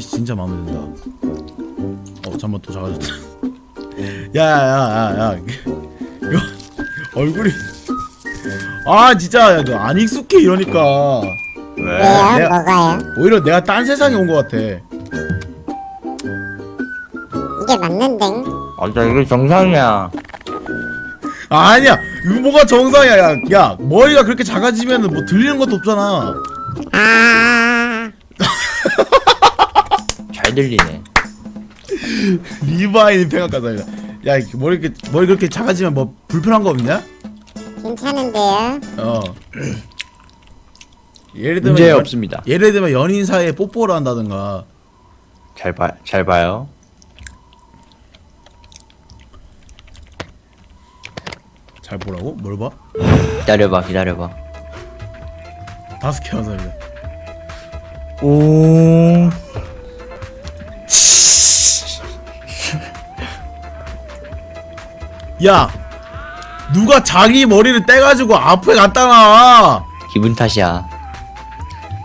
진짜 마음에 든다. 어 잠만 또 작아졌다. 야야야야 이거 얼굴이 아 진짜 야, 너안 익숙해 이러니까 왜요? 내가- 뭐가요? 오히려 내가 딴 세상에 온 것 같아. 이게 맞는데? 맞아 이게 정상이야 아니야 이거 뭐가 정상이야 야, 야 머리가 그렇게 작아지면 뭐 들리는 것도 없잖아. 아, 잘 들리네 리바인 평가사입니다. 야 머리 이렇게 머리 그렇게 작아지면 뭐 불편한 거 없냐? 괜찮은데요? 어. 예를 들면 문제 연- 없습니다 예를 들면 연인 사이에 뽀뽀를 한다든가 잘, 봐, 잘 봐요 잘 보라고? 뭘 봐? 기다려봐 기다려봐 다섯 개 와서입니다. 오 야 누가 자기 머리를 떼가지고 앞에 갖다 놔. 기분 탓이야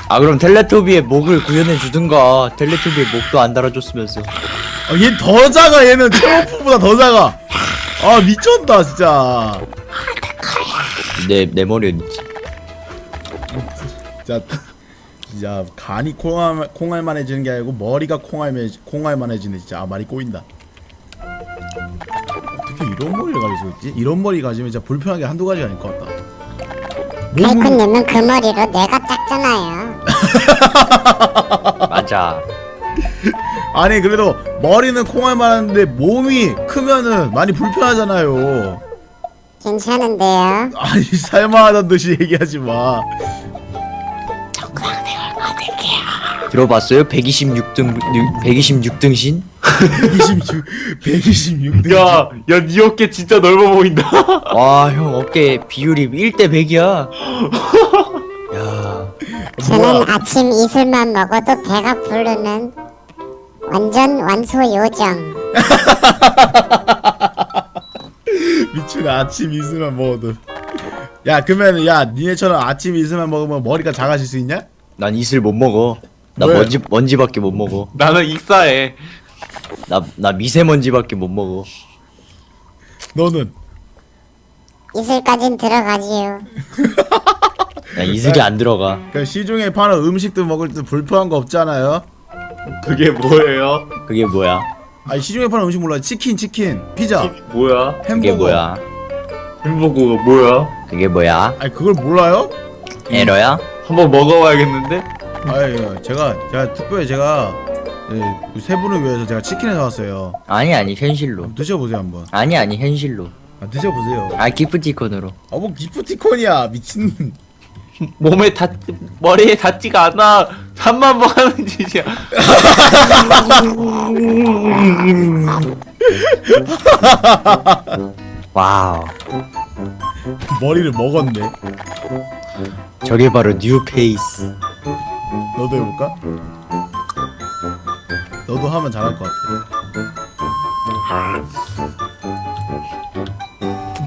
아 그럼 텔레토비의 목을 구현해 주든가 텔레토비의 목도 안 달아줬으면서 아, 얘더 작아 얘는 트럼프보다 더 작아. 아 미쳤다 진짜. 내, 내 머리는 있지 자, 진짜 간이 콩알 콩알만해지는 게 아니고 머리가 콩알매 콩알만해지네 진짜. 아 말이 꼬인다. 어떻게 이런 머리를 가질 수 있지? 이런 머리 가지면 진짜 불편한 게 한두 가지가 아닐 것 같다. 몸은 달콘님은 그 머리로 내가 작잖아요. 맞아 아니 그래도 머리는 콩알 만한데 몸이 크면은 많이 불편하잖아요. 괜찮은데요? 아니 살만하다는 듯이 얘기하지 마. 들어봤어요? 126등 126등신? 126 126. 야, 야, 네 어깨 진짜 넓어 보인다. 와 형 어깨 비율이 1대 100이야 야 저는 아침 이슬만 먹어도 배가 부르는 완전 완소 요정. 미친 아침 이슬만 먹어도. 야 그러면 야 니네처럼 아침 이슬만 먹으면 머리가 작아질 수 있냐? 난 이슬 못 먹어. 나 왜? 먼지 먼지밖에 못 먹어. 나는 익사해. 나 나 미세먼지밖에 못 먹어. 너는 이슬까진 들어가지요. 나 이슬이 안 들어가. 그 시중에 파는 음식들 먹을 때 불편한 거 없잖아요. 그게 뭐예요? 그게 뭐야? 아니 시중에 파는 음식 몰라? 치킨, 치킨, 피자, 뭐야? 햄버거. 그게 뭐야? 햄버거가 뭐야? 그게 뭐야? 아니 그걸 몰라요? 에러야? 한번 먹어봐야겠는데? 아니 제가 제가 특별히 제가 네, 세 분을 위해서 제가 치킨을 사왔어요. 아니 아니 현실로. 한번 드셔보세요 한번. 아니 아니 현실로. 아, 드셔보세요. 아 기프티콘으로. 아 뭐 기프티콘이야 미친. 몸에 닿, 머리에 닿지가 않아. 뭐 하는 짓이야. 와우. 머리를 먹었네. 저게 바로 뉴 페이스. 너도 해볼까? 너도 하면 잘할 것 같아.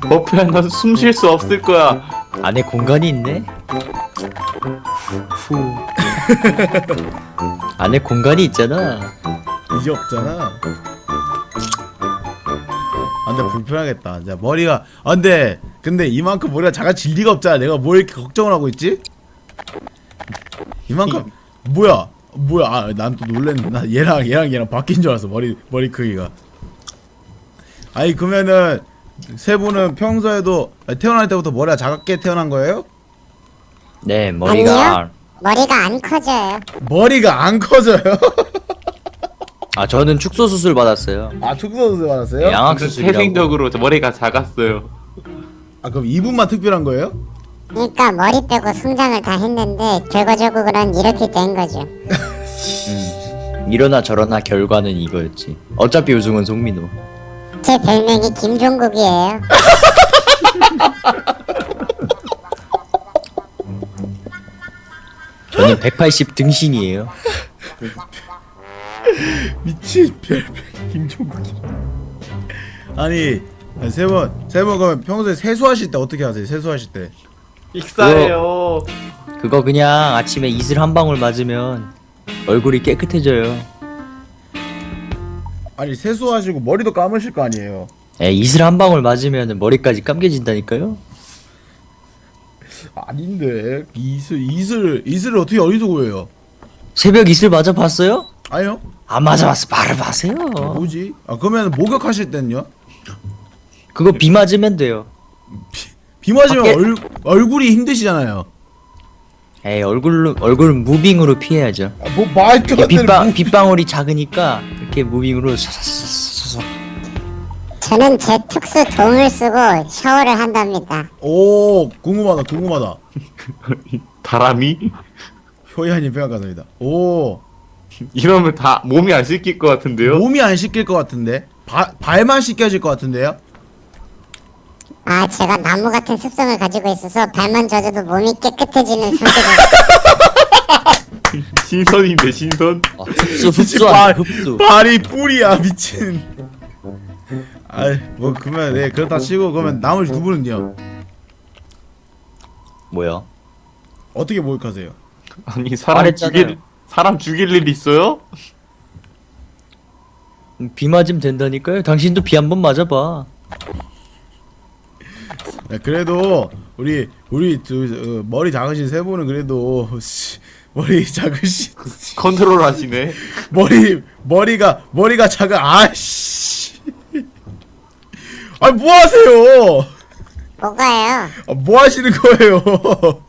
머피야, 난숨 쉴 수 없을 거야. 안에 공간이 있네. 후. 안에 공간이 있잖아. 이제 없잖아. 아 근데 불편하겠다. 자 머리가 아 근데 근데 이만큼 머리가 작아질 리가 없잖아. 내가 뭘 이렇게 걱정을 하고 있지? 이만큼 뭐야 뭐야? 아 난 또 놀랬네. 나 얘랑 얘랑 얘랑 바뀐 줄 알았어. 머리 머리 크기가. 아니 그러면은 세 분은 평소에도 아니, 태어날 때부터 머리가 작게 태어난 거예요? 네 머리가 아니요. 머리가 안 커져요. 머리가 안 커져요? 아 저는 축소 수술 받았어요. 아 특수수 받았어요? 양악 근데 수술이라고. 태생적으로 저 머리가 작았어요. 아 그럼 이분만 특별한 거예요? 그러니까 머리 빼고 성장을 다 했는데 결과적으로는 이렇게 된 거죠. 이러나 저러나 결과는 이거였지. 어차피 우승은 송민호. 제 별명이 김종국이에요. 저는 180 등신이에요. 미친 별별 김종국이 아니 세번 세번 그러면 평소에 세수하실 때 어떻게 하세요? 세수하실 때 익사해요. 그거 그냥 아침에 이슬 한 방울 맞으면 얼굴이 깨끗해져요. 아니 세수하시고 머리도 감으실 거 아니에요. 에 이슬 한 방울 맞으면 머리까지 감겨진다니까요. 아닌데 이슬 이슬 이슬을 어떻게 어디서 구해요? 새벽 이슬 맞아 봤어요? 아니요. 안 맞아 봤어 말을 마세요. 뭐지? 아 그러면 목욕하실 땐요? 그거 비 맞으면 돼요. 비 맞으면 밖에- 얼, 얼굴이 힘드시잖아요. 에이 얼굴로 얼굴 무빙으로 피해야죠. 아, 뭐 말도 안 되는 빗방 무- 빗방울이 작으니까 이렇게 무빙으로 사사사사사. 저는 제 특수 동을 쓰고 샤워를 한답니다. 오 궁금하다 궁금하다. 바람이 효야님 평가합니다. 오 이러면 다 몸이 안 씻길 것 같은데요? 몸이 안 씻길 것 같은데 바, 발만 씻겨질 것 같은데요? 아, 제가 나무 같은 습성을 가지고 있어서 발만 젖어도 몸이 깨끗해지는 성격을 신선인데 신선. 아, 흡수 발, 흡수한 흡수. 발이 뿔이야 미친. 아이 뭐 그러면 네 그렇다 치고 그러면 나머지 두 분은요 뭐야? 어떻게 목욕하세요? 아니 사람 말했잖아요. 죽일 사람 죽일 일 있어요? 비 맞으면 된다니까요. 당신도 비 한 번 맞아봐. 네, 그래도 우리 우리 두, 어, 머리 작으신 세 분은 그래도 씨, 머리 작으신 컨트롤 하시네. 머리 머리가 머리가 작아 아씨 아 뭐 하세요? 뭐가요? 아, 뭐 하시는 거예요?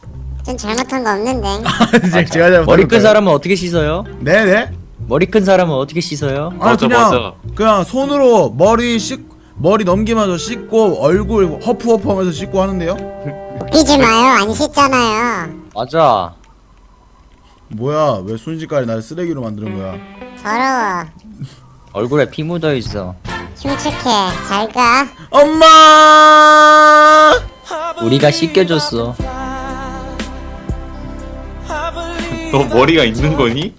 전 잘못한 거 없는데. 제가 제가 잘못 머리 큰 사람은 어떻게 씻어요? 네네 머리 큰 사람은 어떻게 씻어요? 아니 맞아, 그냥 맞아. 그냥 손으로 머리 씻 머리 넘기면서 씻고 얼굴 허프 허프 하면서 씻고 하는데요? 웃기지 마요. 안 씻잖아요. 맞아. 뭐야 왜 순식간에 날 쓰레기로 만드는 거야? 더러워. 얼굴에 피 묻어 있어. 흉측해. 잘 가. 엄마! 우리가 씻겨줬어. 너 머리가 있는 거니?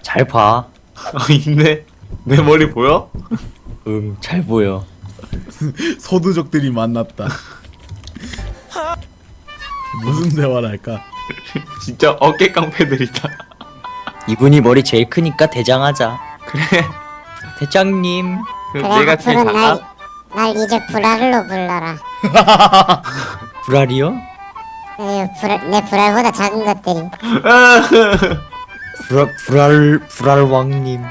잘 봐. 아 있네. 내 머리 보여? 응, 잘 보여. 서두적들이 만났다. 무슨 대화를 할까? 진짜 어깨 깡패들이다. 이분이 머리 제일 크니까 대장하자. 그래. 대장님. 그럼 그래, 내가 제일 앞으로 날, 작아? 날 이제 불알로 불러라. 불알이요? 불알, 내 불알보다 작은 것들이. 불알, 불알, 불알 왕님.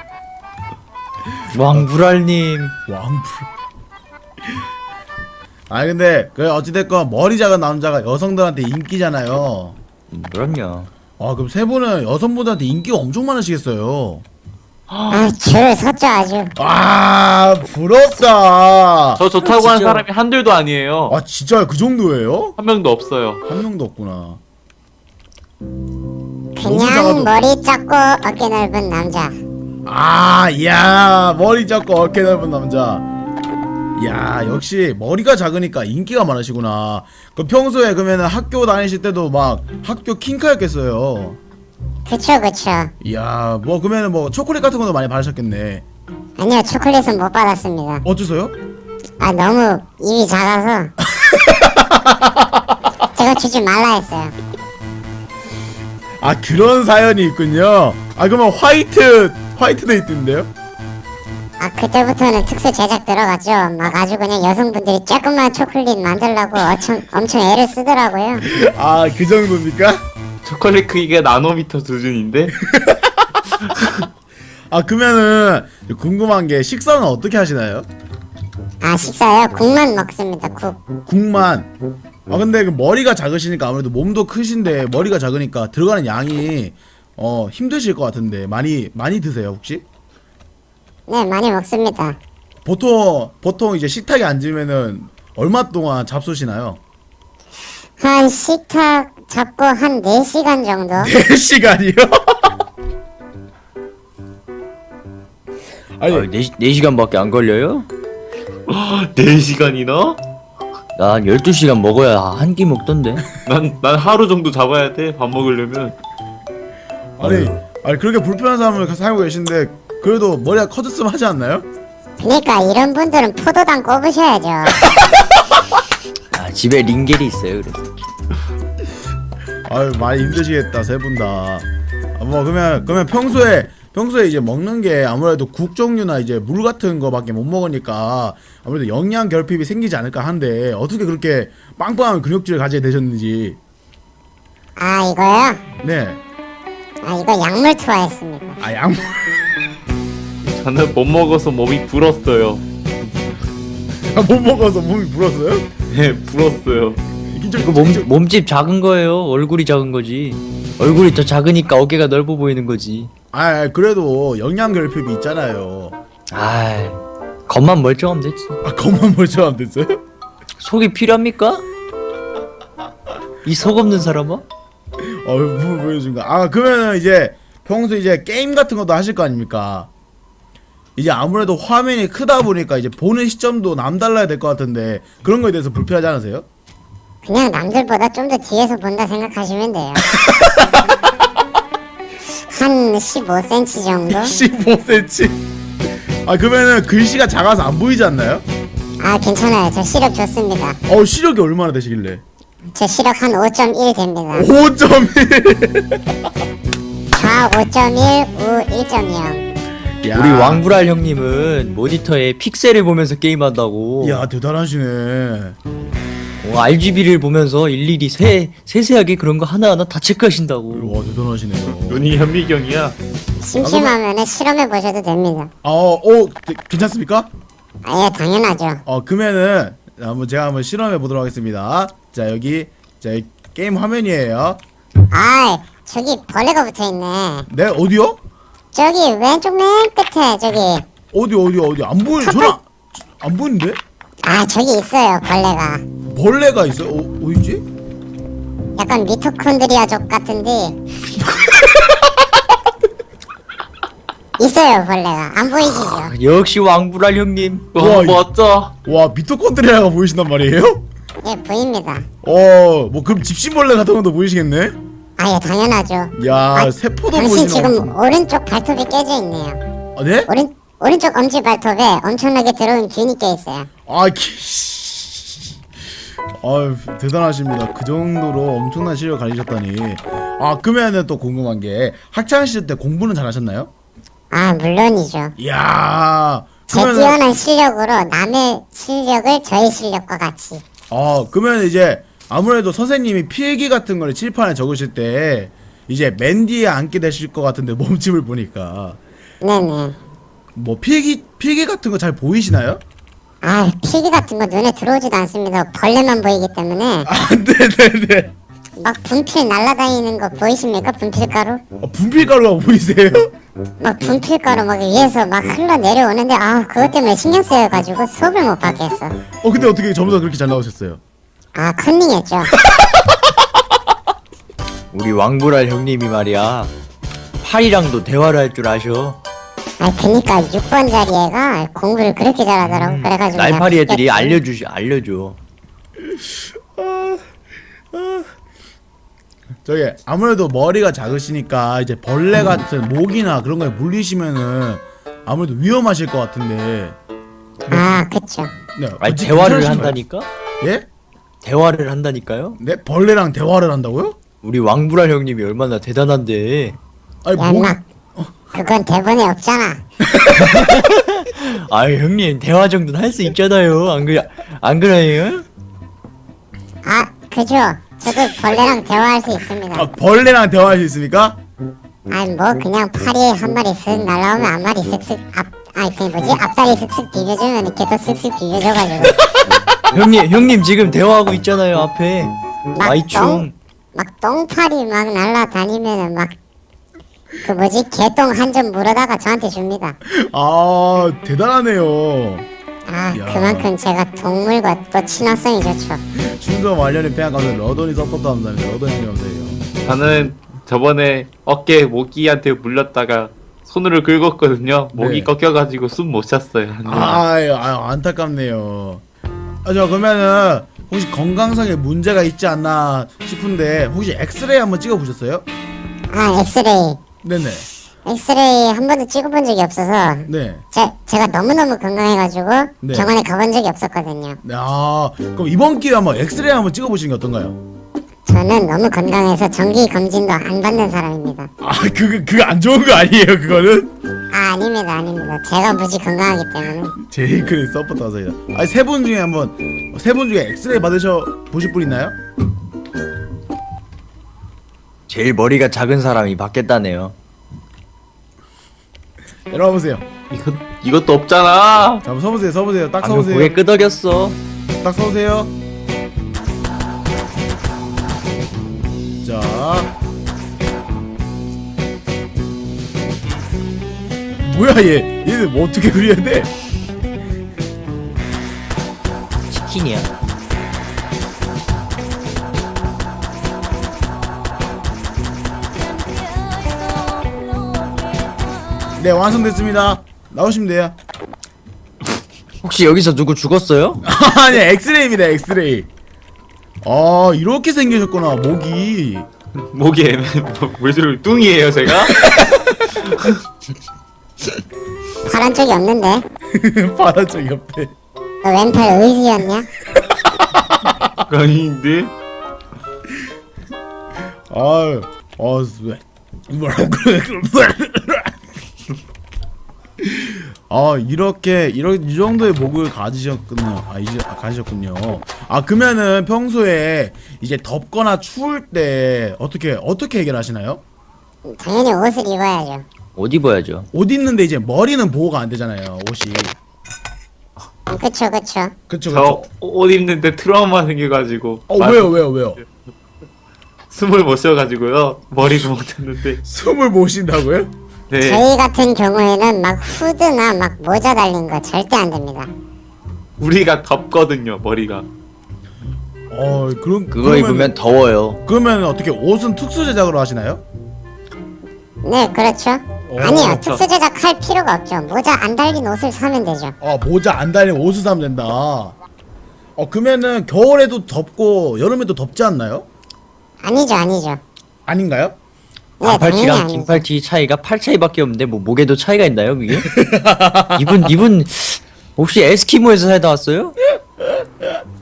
왕불알님. 왕풀. 아 근데 그 어찌됐건 머리 작은 남자가 여성들한테 인기잖아요. 음, 그럼요. 아 그럼 세 분은 여성분들한테 인기가 엄청 많으시겠어요. 아, 줄 섰죠, 아주. 아 부럽다. 저 좋다고 한 진짜. 사람이 한둘도 아니에요. 아 진짜 그 정도예요? 한 명도 없어요. 한 명도 없구나. 그냥 머리 작고 어깨 넓은 남자. 아, 야 머리 작고 어깨 넓은 남자. 야, 역시 머리가 작으니까 인기가 많으시구나. 그 평소에 그러면 학교 다니실 때도 막 학교 킹카였겠어요. 그쵸, 그쵸. 이야, 뭐 그러면 뭐 초콜릿 같은 것도 많이 받으셨겠네. 아니요, 초콜릿은 못 받았습니다. 어째서요? 아, 너무 입이 작아서. 제가 주지 말라 했어요. 아, 그런 사연이 있군요. 아, 그러면 화이트 화이트 데이트인데요? 아, 그때부터는 특수 제작 들어갔죠. 막 아주 그냥 여성분들이 조금만 초콜릿 만들라고 엄청, 엄청 애를 쓰더라고요. 아, 그 정도입니까? 초콜릿 크기가 나노미터 수준인데? 아, 그러면은 궁금한 게 식사는 어떻게 하시나요? 아, 식사요? 국만 먹습니다, 국. 국만. 아 근데 그 머리가 작으시니까 아무래도 몸도 크신데 머리가 작으니까 들어가는 양이 어 힘드실 것 같은데 많이 많이 드세요 혹시? 네, 많이 먹습니다. 보통 보통 이제 식탁에 앉으면은 얼마 동안 잡수시나요? 한 식탁 잡고 한 4시간 정도? 4시간이요? 아니 아, 4, 네시간밖에안 걸려요? 4시간이나? 난 12시간 먹어야 한 끼 먹던데. 난, 난 하루 정도 잡아야 돼, 밥 먹으려면. 아니 아니 그렇게 불편한 사람을 살고 계신데 그래도 머리가 커졌으면 하지 않나요? 그니까 이런 분들은 포도당 꼽으셔야죠. 아, 집에 링겔이 있어요, 그래서. 아유 많이 힘드시겠다 세 분 다. 아, 뭐 그러면 그러면 평소에 평소에 이제 먹는 게 아무래도 국 종류나 이제 물 같은 거밖에 못 먹으니까 아무래도 영양 결핍이 생기지 않을까 한데 어떻게 그렇게 빵빵한 근육질을 가지게 되셨는지 아 이거요? 네. 아 이거 약물 투하했습니다. 아 양. 저는 못 먹어서 몸이 불었어요. 못 먹어서 몸이 불었어요? 네, 불었어요. 긴장. 이거 몸, 몸집 작은 거예요. 얼굴이 작은 거지. 얼굴이 더 작으니까 어깨가 넓어 보이는 거지. 아 그래도 영양 결핍이 있잖아요. 아이, 겉만 멀쩡하면 됐지. 아 겉만 멀쩡하면 됐어요? 속이 필요합니까? 이 속 없는 사람아? 어, 뭐 보여준가? 아, 그러면 이제 평소 이제 게임 같은 것도 하실 거 아닙니까? 이제 아무래도 화면이 크다 보니까 이제 보는 시점도 남달라야 될 것 같은데 그런 거에 대해서 불편하지 않으세요? 그냥 남들보다 좀 더 뒤에서 본다 생각하시면 돼요. 한 15cm 정도? 15cm. 아, 그러면은 글씨가 작아서 안 보이지 않나요? 아 괜찮아요. 저 시력 좋습니다. 어, 시력이 얼마나 되시길래? 제 시력 한 5.1 됩니다. 5.1. 좌 5.1, 우 1.0. 우리 왕불알 형님은 모니터에 픽셀을 보면서 게임한다고. 야, 대단하시네. 어, RGB를 보면서 일일이 세, 세세하게 그런 거 하나하나 다 체크하신다고. 와, 대단하시네요. 눈이 현미경이야. 심심하면 실험해 보셔도 됩니다. 아, 어, 어, 되- 괜찮습니까? 아, 예, 당연하죠. 어 그러면은 한번 제가 한번 실험해 보도록 하겠습니다. 자 여기 자이 게임 화면이에요. 아, 저기 벌레가 붙어 있네. 네 어디요? 저기 왼쪽 맨 끝에 저기 어디 어디 어디 안 보이 저는 안- 안 보이는데 아 저기 있어요 벌레가. 벌레가 있어요. 어 어디지? 약간 미토콘드리아족 같은데 있어요 벌레가 안 보이시죠? 역시 왕불알 형님. 와, 와, 이- 멋져. 와 미토콘드리아가 보이신단 말이에요? 예 보입니다. 어 뭐 그럼 집신벌레 같은 것도 보이시겠네? 아예 당연하죠. 야 아, 세포도 당신 보이시나? 지금 오른쪽 발톱이 깨져 있네요. 아 네? 오른 오른쪽 엄지 발톱에 엄청나게 들어온 균이 껴 있어요. 아 키. 아 대단하십니다. 그 정도로 엄청난 실력 가지셨다니. 아 그러면은 또 궁금한 게 학창 시절 때 공부는 잘하셨나요? 아 물론이죠. 이야. 제 그러면은 뛰어난 실력으로 남의 실력을 저의 실력과 같이 아 그러면 이제 아무래도 선생님이 필기 같은 거를 칠판에 적으실 때 이제 맨 뒤에 앉게 되실 것 같은데 몸집을 보니까 네네. 뭐 필기 필기 같은 거 잘 보이시나요? 아 필기 같은 거 눈에 들어오지도 않습니다. 벌레만 보이기 때문에 아 네네네. 막 분필 날아다니는 거 보이십니까? 분필가루? 어, 분필가루가 보이세요? 막 분필가루 막 위에서 막 흘러 내려오는데 아 그것 때문에 신경 쓰여 가지고 수업을 못 받겠어. 어 근데 어떻게 점수가 그렇게 잘 나오셨어요? 아 컨닝했죠. 우리 왕불알 형님이 말이야. 팔이랑도 대화를 할 줄 아셔. 아 그니까 6번 자리 애가 공부를 그렇게 잘하더라고. 그래가지고 내가 날파리 애들이. 알려주시, 알려줘. 저기 아무래도 머리가 작으시니까 이제 벌레 같은 모기나 그런 거에 물리시면은 아무래도 위험하실 것 같은데. 아 그쵸. 네. 아니, 어찌 대화를 괜찮으신가요? 한다니까? 예? 대화를 한다니까요? 네 벌레랑 대화를 한다고요? 우리 왕불알 형님이 얼마나 대단한데. 아니 야모 인마 그건 대본에 없잖아. 아 형님, 대화 정도는 할 수 있잖아요. 안 그래, 안 그래요? 아 그죠. 저도 벌레랑 대화할 수 있습니다. 아, 벌레랑 대화할 수 있습니까? 아니 뭐 그냥 팔이 한 마리 쓱 날라오면 앞마리 쓱쓱 앞 아니 그 뭐지 앞다리 쓱쓱 비벼주면 걔도 쓱쓱 비벼줘가지고 형님, 형님 지금 대화하고 있잖아요, 앞에. 막. 똥, 막 똥팔이 막 날라다니면은 막 그 뭐지 개똥 한 점 물어다가 저한테 줍니다. 아 대단하네요. 아 야. 그만큼 제가 동물과 또 친화성이 좋죠. 충성 완료님 폐한 감사합니다. 러더니 서포터 감사합니다. 러더니 감사해요. 저는 저번에 어깨 모기한테 물렸다가 손으로 긁었거든요. 목이 네. 꺾여가지고 숨못 쉬었어요. 아유, 아유 안타깝네요. 아 저 그러면은 혹시 건강상에 문제가 있지 않나 싶은데 혹시 엑스레이 한번 찍어 보셨어요? 아 엑스레이 네네. 엑스레이 한 번도 찍어본 적이 없어서 네. 제, 제가 너무너무 건강해가지고 네. 병원에 가본 적이 없었거든요. 네, 아 그럼 이번 기회에 한번 엑스레이 한번 찍어 보시는 게 어떤가요? 저 저는 너무 건강해서 정기 검진도 안 받는 사람입니다. 아 그거 그거 안 좋은 거 아니에요 그거는? 아, 아닙니다, 아닙니다. 제가 무지 건강하기 때문에. 제이크의 서포터 와서이다. 아니 세분 중에 한번 세 분 중에 엑스레이 받으셔 보실 분 있나요? 제일 머리가 작은 사람이 받겠다네요. 일어나 보세요. 이거 이것도 없잖아. 자, 한번 서보세요. 서보세요. 딱 방금 서보세요. 고개 끄덕였어. 딱 서보세요. 자. 뭐야 얘? 얘는 뭐 어떻게 그려야 돼? 치킨이야. 네 완성됐습니다. 나오시면 돼요. 혹시 여기서 누구 죽었어요? 아니 엑스레이입니다. 엑스레이. 아 이렇게 생기셨구나 목이. 목이 애매. 왜 저래 뚱이에요 제가? 파란 쪽이 없는데? 파란 쪽 옆에. 너 왼팔 의지였냐? 아닌데. 아유, 어, 왜? 아 이렇게 이런 이 정도의 목을 가지셨군요. 아 이제 아, 가지셨군요. 아 그러면은 평소에 이제 덥거나 추울 때 어떻게 어떻게 해결하시나요? 당연히 옷을 입어야죠. 옷 입어야죠. 옷 입는데 이제 머리는 보호가 안 되잖아요. 옷이. 음, 그쵸, 그쵸. 그쵸 저 그쵸. 옷 입는데 트라우마 생겨가지고. 어 아, 왜요 왜요 왜요? 숨을 못 쉬어가지고요. 머리 구멍 쳤는데. 숨을 못 쉰다고요? 네. 저희 같은 경우에는 막 후드나 막 모자 달린 거 절대 안 됩니다. 우리가 덥거든요 머리가. 어 그럼 그거 그러면- 입으면 더워요. 그러면 어떻게 옷은 특수 제작으로 하시나요? 네, 그렇죠. 오, 아니요, 그렇죠. 특수 제작할 필요가 없죠. 모자 안 달린 옷을 사면 되죠. 아 모자 안 달린 옷을 사면 된다. 어 그러면은 겨울에도 덥고 여름에도 덥지 않나요? 아니죠, 아니죠. 아닌가요? 반팔티랑 아니죠. 긴팔티 차이가 팔 차이밖에 없는데 뭐 목에도 차이가 있나요 그게? 이분 이분 혹시 에스키모에서 살다 왔어요?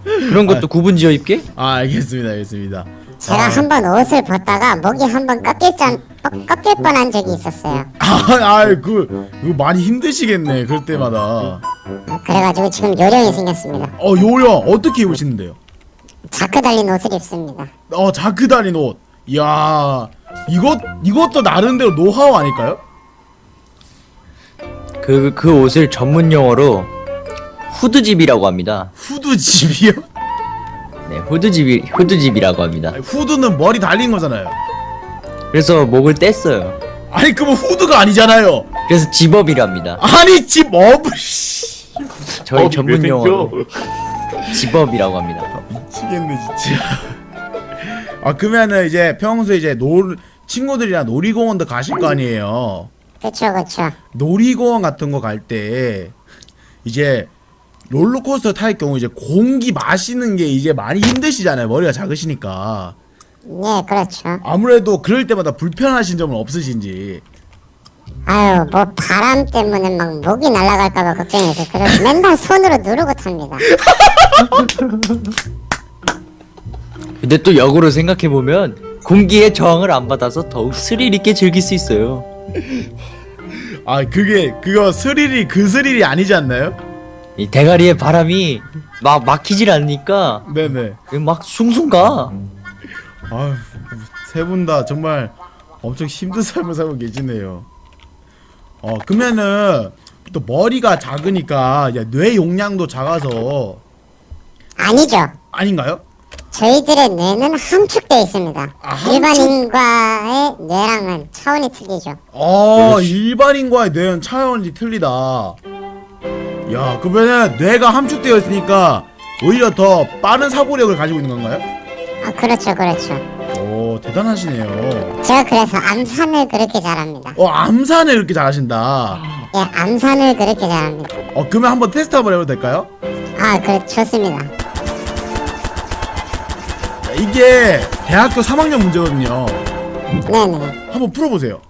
그런 것도 구분 지어 입게? 아 알겠습니다 알겠습니다. 제가 아. 한 번 옷을 벗다가 목이 한 번 꺾일 짠, 꺾- 꺾일 뻔한 적이 있었어요. 아그 그거 많이 힘드시겠네 그럴 때마다. 그래가지고 지금 요령이 생겼습니다. 어 요령 어떻게 입으시는데요? 자크 달린 옷을 입습니다. 어 자크 달린 옷. 이야 이것 이것도 나름대로 노하우 아닐까요? 그 그 옷을 전문 용어로 후드집이라고 합니다. 후드 집이요? 네, 후드집이 후드집이라고 합니다. 아니, 후드는 머리 달린 거잖아요. 그래서 목을 뗐어요. 아니 그거 후드가 아니잖아요. 그래서 집업이랍니다. 아니 집 어브 씨. 저희 어, 전문 왜 용어로? 집업이라고 합니다. 미치겠네 진짜. 아 그러면은 이제 평소에 이제 놀 친구들이랑 놀이공원도 가실 거 아니에요. 그쵸, 그쵸. 놀이공원 같은 거 갈 때 이제 롤러코스터 탈 경우 이제 공기 마시는 게 이제 많이 힘드시잖아요. 머리가 작으시니까. 네, 그렇죠. 아무래도 그럴 때마다 불편하신 점은 없으신지. 아유, 뭐 바람 때문에 막 목이 날아갈까봐 걱정해서 그래서 맨날 손으로 누르고 탑니다. 근데 또 역으로 생각해 보면 공기의 저항을 안 받아서 더욱 스릴 있게 즐길 수 있어요. 아 그게 그거 스릴이 그 스릴이 아니지 않나요? 이 대가리에 바람이 막 막히질 않으니까 네네. 막 숭숭 가. 아세 분 다 정말 엄청 힘든 삶을 살고 계시네요. 어 그러면은 또 머리가 작으니까 뇌 용량도 작아서 아니죠. 아닌가요? 저희들의 뇌는 함축되어 있습니다. 아, 함축? 일반인과의 뇌랑은 차원이 틀리죠. 어 일반인과의 뇌는 차원이 틀리다. 야 그러면은 뇌가 함축되어 있으니까 오히려 더 빠른 사고력을 가지고 있는 건가요? 아, 그렇죠, 그렇죠. 오 대단하시네요. 제가 그래서 암산을 그렇게 잘합니다. 어 암산을 이렇게 잘하신다. 예, 암산을 그렇게 잘합니다. 어 그러면 한번 테스트 한번 해봐도 될까요? 아, 그 좋습니다. 자, 이게 대학교 3학년 문제거든요. 네네. 한번 풀어보세요.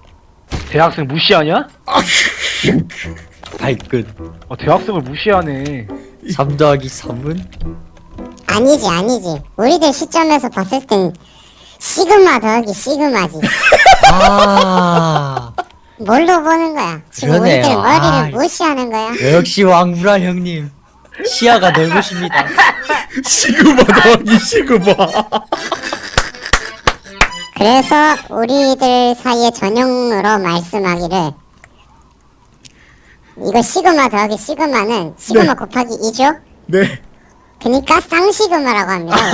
대학생 무시하냐? 발끝. 어, 대학생을 무시하네. 3 더하기 3은? 아니지, 아니지. 우리들 시점에서 봤을 땐 시그마 더하기 시그마지. 아 뭘로 보는 거야? 지금 그러네요. 우리들 머리를 아. 무시하는 거야? 역시 왕불알 형님 시야가 넓으십니다. 시그마 더하기 시그마. 그래서 우리들 사이에 전용으로 말씀하기를 이거 시그마 더하기 시그마는 시그마 네. 곱하기 2죠? 네. 그니까 쌍시그마라고 합니다.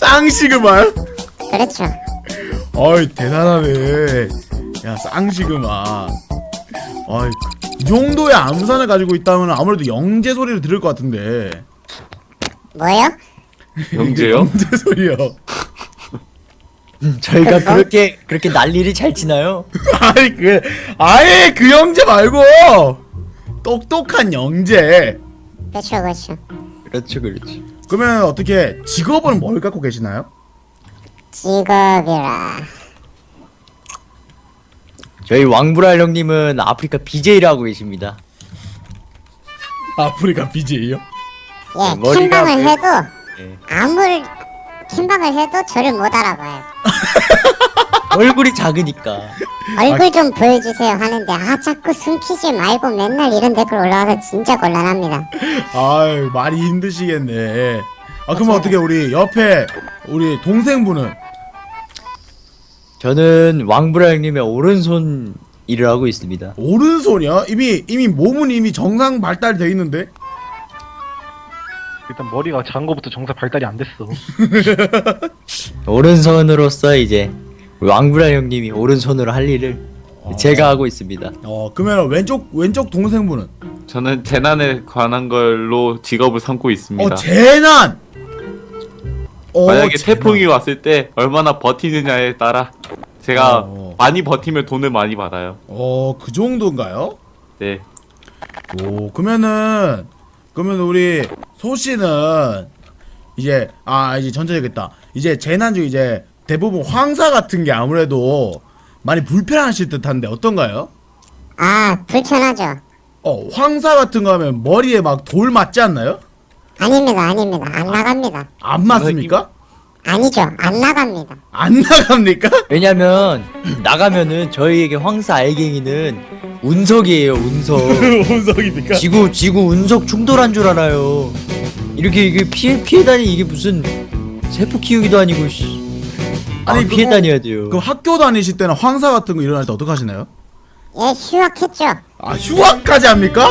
쌍시그마요? 그렇죠. 어이 대단하네. 야 쌍시그마. 어이 이 정도의 암산을 가지고 있다면 아무래도 영재 소리를 들을 것 같은데. 뭐요? 영재요? 영재 소리요. 저희가 그렇게 그렇게 난리를 잘 치나요? 아이 그 아예 그 영재 말고 똑똑한 영재. 그렇죠, 그렇죠. 그렇죠 그렇죠. 그러면 어떻게 직업은 뭘 갖고 계시나요? 직업이라. 저희 왕불알 형님은 아프리카 BJ를 하고 계십니다. 아프리카 BJ요? 예, 머리가 캔방을 왜- 해도 예. 아무리 캔방을 해도 저를 못 알아봐요. 얼굴이 작으니까. 얼굴 좀 보여주세요 하는데 아 자꾸 숨기지 말고 맨날 이런 댓글 올라와서 진짜 곤란합니다. 아유 많이 힘드시겠네. 아 그럼 어떻게 우리 옆에 우리 동생분은 저는 왕불알 형님의 오른손 일을 하고 있습니다. 오른손이요? 이미 이미 몸은 이미 정상 발달돼 있는데. 일단 머리가 작은 거부터 정상 발달이 안 됐어. 오른손으로서 이제 우리 왕불알 형님이 오른손으로 할 일을 제가 하고 있습니다. 어 그러면 왼쪽 왼쪽 동생분은 저는 재난에 관한 걸로 직업을 삼고 있습니다. 어 재난. 어, 만약에. 태풍이 왔을 때 얼마나 버티느냐에 따라 제가 어. 많이 버티면 돈을 많이 받아요. 어 그 정도인가요? 네. 오 그러면은 그러면 우리 소 씨는 이제 아 이제 전체적겠다 이제 재난 중 이제 대부분 황사 같은 게 아무래도 많이 불편하실 듯한데 어떤가요? 아 불편하죠. 어 황사 같은 거 하면 머리에 막 돌 맞지 않나요? 아닙니다, 아닙니다. 안 나갑니다. 안 맞습니까? 아니죠, 안 나갑니다. 안 나갑니까? 왜냐면 나가면은 저희에게 황사 알갱이는 운석이에요 운석. 운석입니까? 지구 지구 운석 충돌한 줄 알아요. 이렇게 이게 피해 피해 다니 이게 무슨 세포 키우기도 아니고 씨. 아니 아니, 피해 그거- 다녀야 돼요. 그럼 학교 다니실 때는 황사 같은 거 일어날 때 어떡하시나요? 예, 휴학했죠. 아 휴학까지 합니까?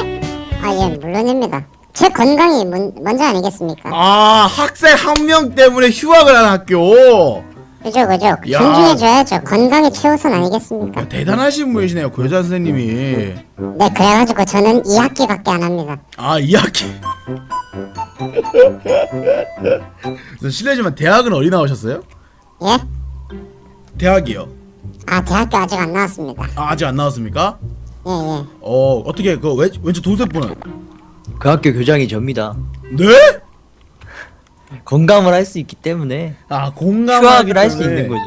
아, 예, 물론입니다. 제 건강이 문, 먼저 아니겠습니까? 아 학생 한 명 때문에 휴학을 한 학교 그죠, 그죠. 야. 존중해줘야죠. 건강이 최우선 아니겠습니까? 야, 대단하신 분이시네요 그 여자 선생님이 네, 그래가지고 저는 2학기밖에 안 합니다. 아 2학기 실례지만 대학은 어디 나오셨어요? 예? 대학이요 아, 대학교 아직 안 나왔습니다. 아, 아직 안 나왔습니까? 예, 예. 어 어떻게 그 왼, 왼쪽 동생 분은 그 학교 교장이 접니다. 네? 건강을 할 수 있기 때문에 아 공감 휴학을 할 수 있는 거죠.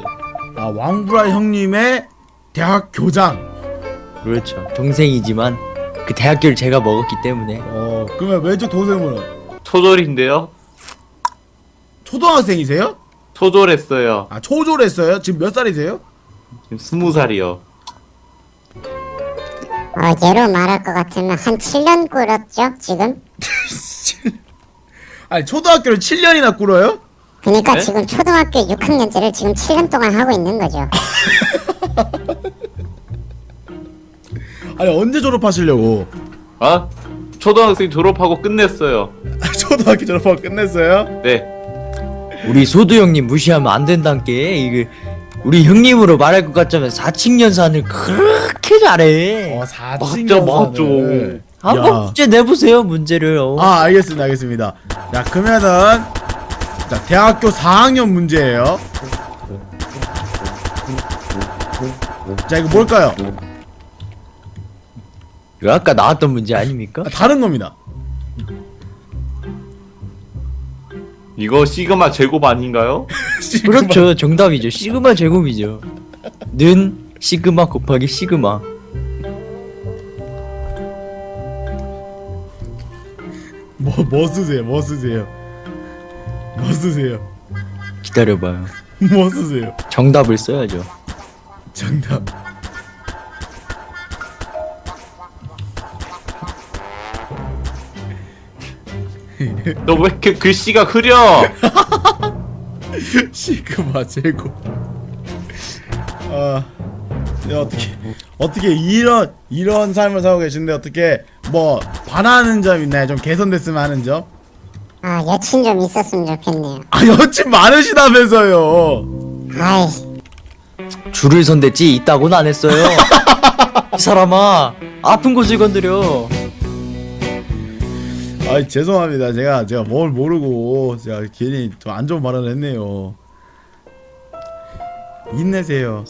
아 왕브라 형님의 대학 교장 그렇죠. 동생이지만 그 대학교를 제가 먹었기 때문에 어 그러면 왼쪽 동생분은 초졸인데요. 초등학생이세요? 초졸했어요. 아 초졸했어요? 지금 몇 살이세요? 지금 스무 살이요. 어, 얘로 말할 것 같으면 한 7년 꿇었죠, 지금? 아니 초등학교를 7년이나 꿇어요? 그니까 네? 지금 초등학교 6학년제를 지금 7년 동안 하고 있는 거죠. 아니 언제 졸업하시려고? 아? 초등학생 졸업하고 끝냈어요. 초등학교 졸업하고 끝냈어요? 네. 우리 소두 형님 무시하면 안 된다께 이게 우리 형님으로 말할 것 같자면 4층 연산을 그렇게 잘해. 어 4층 맞죠, 맞죠. 한번 문제 내보세요 문제를. 어. 아 알겠습니다 알겠습니다 자 그러면은 자 대학교 4학년 문제예요 자 이거 뭘까요? 이거 아까 나왔던 문제 아닙니까? 아, 다른 겁니다 이거 시그마 제곱 아닌가요? 그렇죠 정답이죠 시그마 제곱이죠. 는 시그마 곱하기 시그마. 뭐, 뭐 쓰세요 뭐 쓰세요 뭐 쓰세요? 기다려봐요. 뭐 쓰세요? 정답을 써야죠. 정답. 너 왜 이렇게 글씨가 흐려? 시그마 제곱. 아, 네, 어떻게 어떻게 이런 이런 삶을 살고 계신데 어떻게 뭐 바라는 점 있나요? 좀 개선됐으면 하는 점? 아 여친 좀 있었으면 좋겠네요 아 여친 많으시다면서요. 아이 줄을 선댔지 있다고는 안 했어요. 이 사람아 아픈 곳을 건드려. 아 죄송합니다. 제가 제가 뭘 모르고 제가 괜히 좀 안 좋은 발언을 했네요. 힘내세요.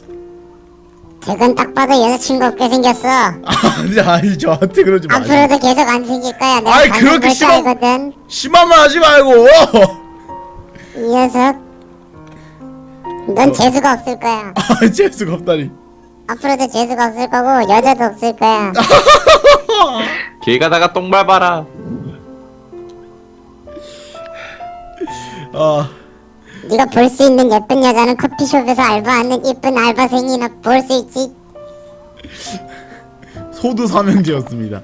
쟤건 딱 봐도 여자친구 없게 생겼어 아니 아니 저한테 그러지 마세요. 앞으로도 계속 안 생길 거야 내가 아이, 방금 그렇게 볼줄 심한- 알거든 심한 말 하지 말고. 이 녀석 넌 재수가 없을 거야 아 재수가 없다니. 앞으로도 재수가 없을 거고 여자도 없을 거야 길 가다가 똥 밟아라. 아. 네가 볼 수 있는 예쁜 여자는 커피숍에서 알바하는 예쁜 알바생이나 볼 수 있지 소두 삼형제였습니다.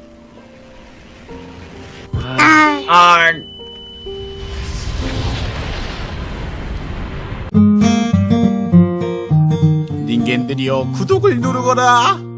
아 아, 닌겐들이여 구독을 누르거라.